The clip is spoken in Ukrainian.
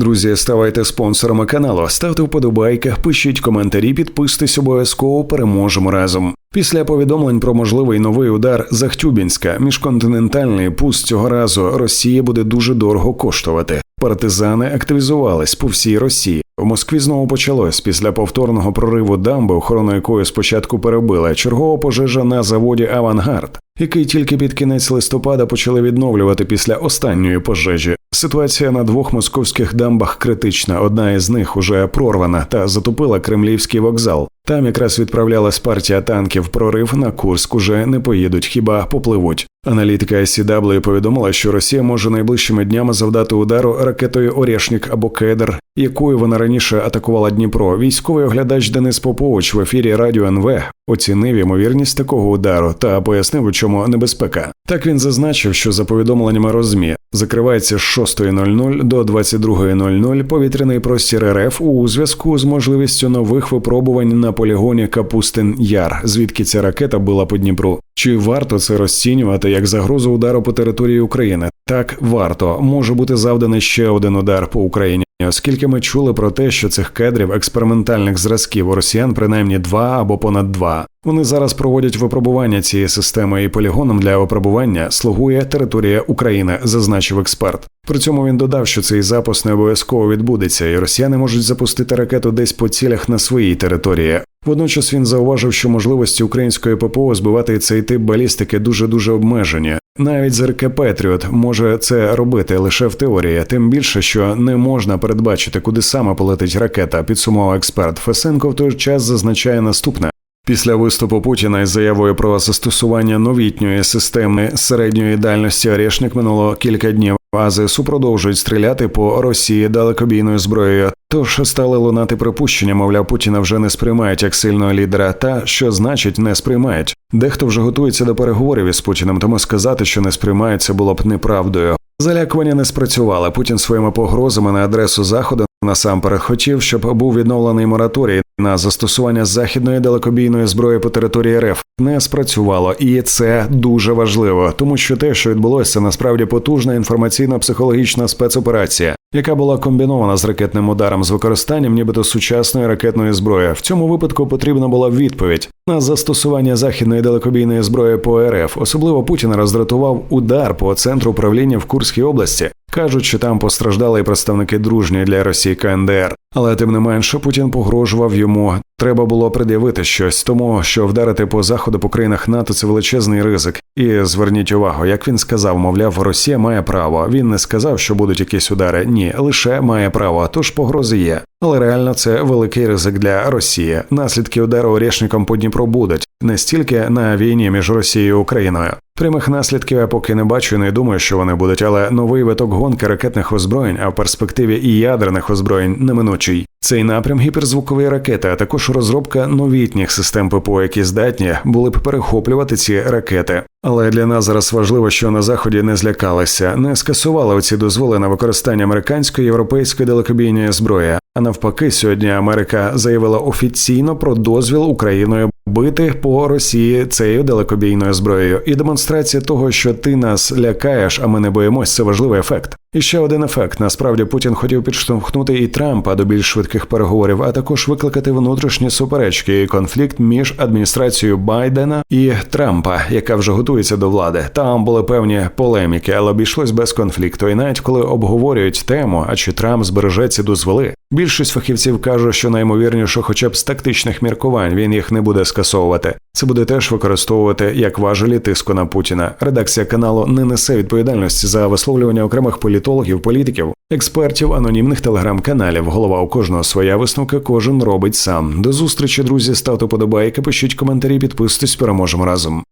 Друзі, ставайте спонсорами каналу, ставте вподобайки, пишіть коментарі, підписуйтесь обов'язково. Переможемо разом. Після повідомлень про можливий новий удар Захтюбінська міжконтинентальний пуст цього разу Росія буде дуже дорого коштувати. Партизани активізувались по всій Росії. У Москві знову почалось після повторного прориву дамби, охорону якої спочатку перебила чергова пожежа на заводі Авангард, який тільки під кінець листопада почали відновлювати після останньої пожежі. Ситуація на двох московських дамбах критична. Одна із них уже прорвана та затопила кремлівський вокзал. Там якраз відправлялась партія танків. Прорив на Курск уже не поїдуть, хіба попливуть. Аналітика SCW повідомила, що Росія може найближчими днями завдати удару ракетою Орєшнік або Кедр, якою вона раніше атакувала Дніпро. Військовий оглядач Денис Попович в ефірі Радіо НВ оцінив ймовірність такого удару та пояснив, у чому небезпека. Так він зазначив, що за повідомленнями розмі закривається з 6.00 до 22.00 повітряний простір РФ у зв'язку з можливістю нових випробувань на полігоні Капустин Яр, звідки ця ракета була по Дніпру. Чи варто це розцінювати як загрозу удару по території України? Так варто може бути завданий ще один удар по Україні. Оскільки ми чули про те, що цих кедрів експериментальних зразків у росіян принаймні два або понад два. Вони зараз проводять випробування цієї системи, і полігоном для випробування слугує територія України, зазначив експерт. При цьому він додав, що цей запуск не обов'язково відбудеться, і росіяни можуть запустити ракету десь по цілях на своїй території. Водночас він зауважив, що можливості української ППО збивати цей тип балістики дуже дуже обмежені. Навіть ЗРК Петріот може це робити лише в теорії, тим більше, що не можна передбачити, куди саме полетить ракета. Підсумував експерт. Фесенко в той час зазначає наступне. Після виступу Путіна із заявою про застосування новітньої системи середньої дальності Орешник минуло кілька днів. А ЗСУ продовжують стріляти по Росії далекобійною зброєю. Тож стали лунати припущення, мовляв, Путіна вже не сприймають як сильного лідера, та що значить не сприймають. Дехто вже готується до переговорів із Путіним, тому сказати, що не сприймається, було б неправдою. Залякування не спрацювало. Путін своїми погрозами на адресу заходу насамперед хотів, щоб був відновлений мораторій на застосування західної далекобійної зброї по території РФ. Не спрацювало, і це дуже важливо, тому що те, що відбулося, насправді потужна інформаційно-психологічна спецоперація, яка була комбінована з ракетним ударом з використанням, нібито сучасної ракетної зброї. В цьому випадку потрібна була відповідь на застосування західної далекобійної зброї по РФ. Особливо Путін роздратував удар по центру управління в Курській області. Кажуть, що там постраждали і представники дружньої для Росії КНДР. Але тим не менше Путін погрожував йому. Треба було пред'явити щось, тому що вдарити по заходу по країнах НАТО це величезний ризик. І зверніть увагу, як він сказав, мовляв, Росія має право. Він не сказав, що будуть якісь удари. Ні, лише має право. Тож погрози є. Але реально це великий ризик для Росії. Наслідки удару орішником по Дніпру будуть не стільки на війні між Росією і Україною. Прямих наслідків я поки не бачу і не думаю, що вони будуть, але новий виток гонки ракетних озброєнь, а в перспективі і ядерних озброєнь неминучий. Цей напрям гіперзвукової ракети, а також розробка новітніх систем ППО, які здатні були б перехоплювати ці ракети. Але для нас зараз важливо, що на заході не злякалися, не скасували оці дозволи на використання американської європейської далекобійної зброї. А навпаки, сьогодні Америка заявила офіційно про дозвіл Україною бити по Росії цією далекобійною зброєю. І демонстрація того, що ти нас лякаєш, а ми не боїмось, це важливий ефект. І ще один ефект. Насправді Путін хотів підштовхнути і Трампа до більш швидких переговорів, а також викликати внутрішні суперечки і конфлікт між адміністрацією Байдена і Трампа, яка вже готується до влади. Там були певні полеміки, але обійшлось без конфлікту. І навіть коли обговорюють тему, а чи Трамп збереже ці дозволи, більшість фахівців каже, що наймовірніше, хоча б з тактичних міркувань, він їх не буде скасовувати. Це буде теж використовувати як важелі тиску на Путіна. Редакція каналу не несе відповідальності за висловлювання окремих політологів, політиків, експертів, анонімних телеграм-каналів. Голова у кожного своя висновка, кожен робить сам. До зустрічі, друзі. Ставте подобайки, пишіть коментарі, підписуйтесь, переможемо разом.